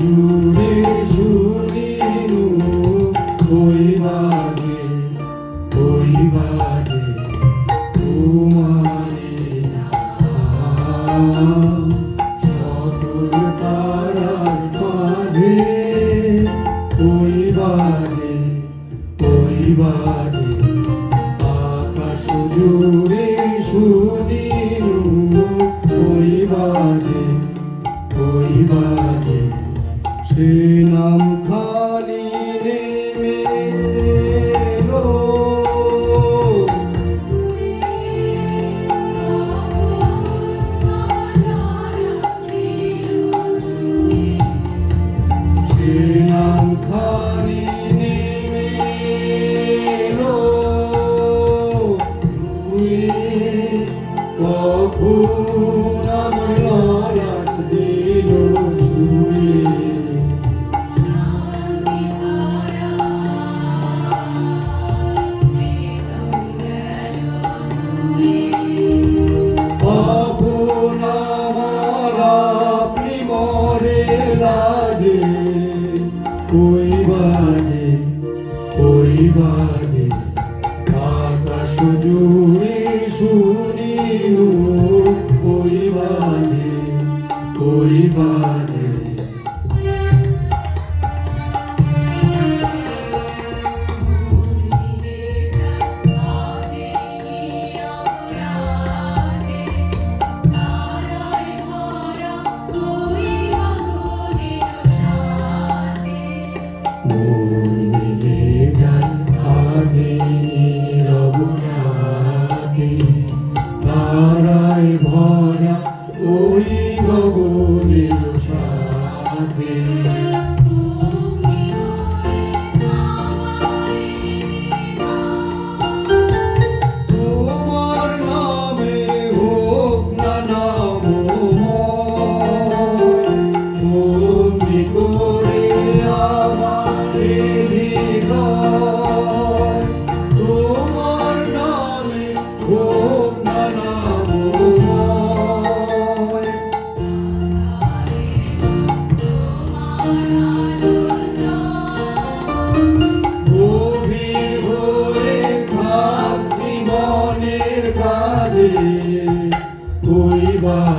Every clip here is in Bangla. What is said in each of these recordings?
জুড়ে শুনিল ওই বাজে ওই বাজে তোমারে সকল তারার মাঝে ওই বাজে ওই বাজে। Oh বাজে আকাশ জুড়ে শুনি ওই বাজে ওই বাজে।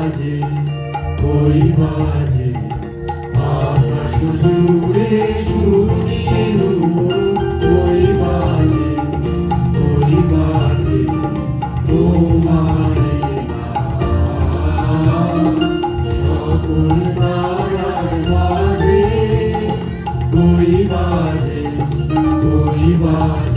মাঝে ওই মাঝে আমরা শুধু শুনি ওই মাঝে ওই মাঝে তোমার সকল মাঝে। ওই মাঝে ওই মাঝে